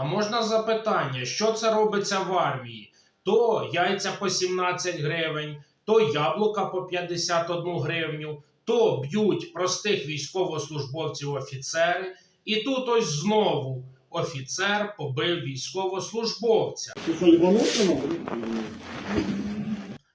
А можна запитання, що це робиться в армії? То яйця по 17 гривень, то яблука по 51 гривню, то б'ють простих військовослужбовців офіцери, і тут ось знову офіцер побив військовослужбовця.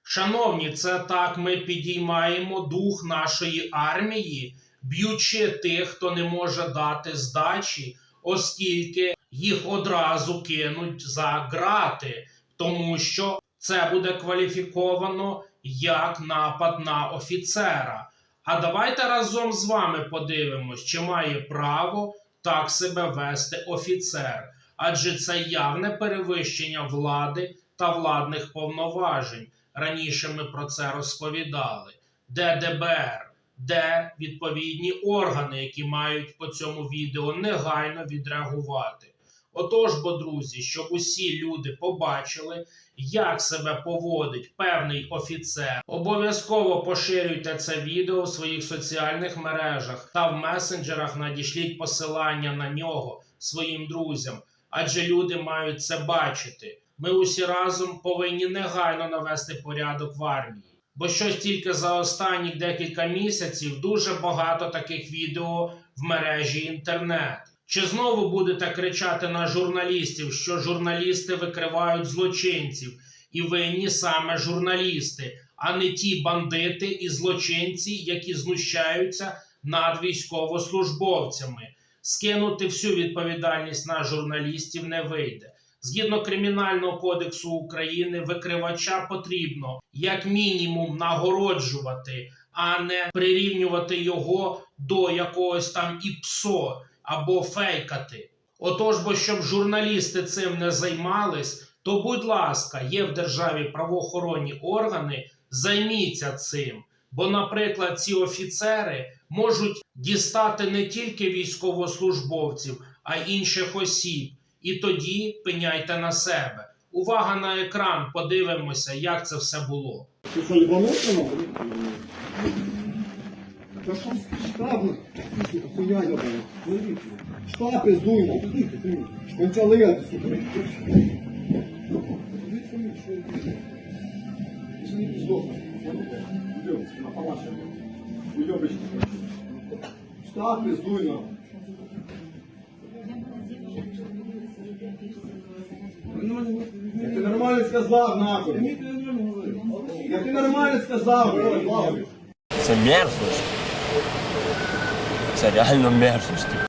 Шановні, це так ми підіймаємо дух нашої армії, б'ючи тих, хто не може дати здачі, оскільки їх одразу кинуть за грати, тому що це буде кваліфіковано як напад на офіцера. А давайте разом з вами подивимось, чи має право так себе вести офіцер, адже це явне перевищення влади та владних повноважень. Раніше ми про це розповідали. Де ДБР, де відповідні органи, які мають по цьому відео негайно відреагувати. Отож, бо, друзі, щоб усі люди побачили, як себе поводить певний офіцер, обов'язково поширюйте це відео в своїх соціальних мережах та в месенджерах надішліть посилання на нього своїм друзям, адже люди мають це бачити. Ми усі разом повинні негайно навести порядок в армії. Бо щось тільки за останні декілька місяців дуже багато таких відео в мережі інтернет. Чи знову будете кричати на журналістів, що журналісти викривають злочинців, і винні саме журналісти, а не ті бандити і злочинці, які знущаються над військовослужбовцями? Скинути всю відповідальність на журналістів не вийде. Згідно Кримінального кодексу України, викривача потрібно як мінімум нагороджувати, а не прирівнювати його до якогось там ІПСО або фейкати. Отож, бо щоб журналісти цим не займались, то будь ласка, є в державі правоохоронні органи, займіться цим. Бо, наприклад, ці офіцери можуть дістати не тільки військовослужбовців, а й інших осіб. І тоді пеняйте на себе. Увага на екран, подивимося, як це все було. Ти що, їбанувся, нахуй? Та що штаб, сука, хуйня ябана. Штаб пиздуй, нахуй. Кончали я. Штаб нахуй. Я ти нормально сказав, нахуй. Я ти нормально сказав, нахуй. Це мерзость. Це реально мерзость.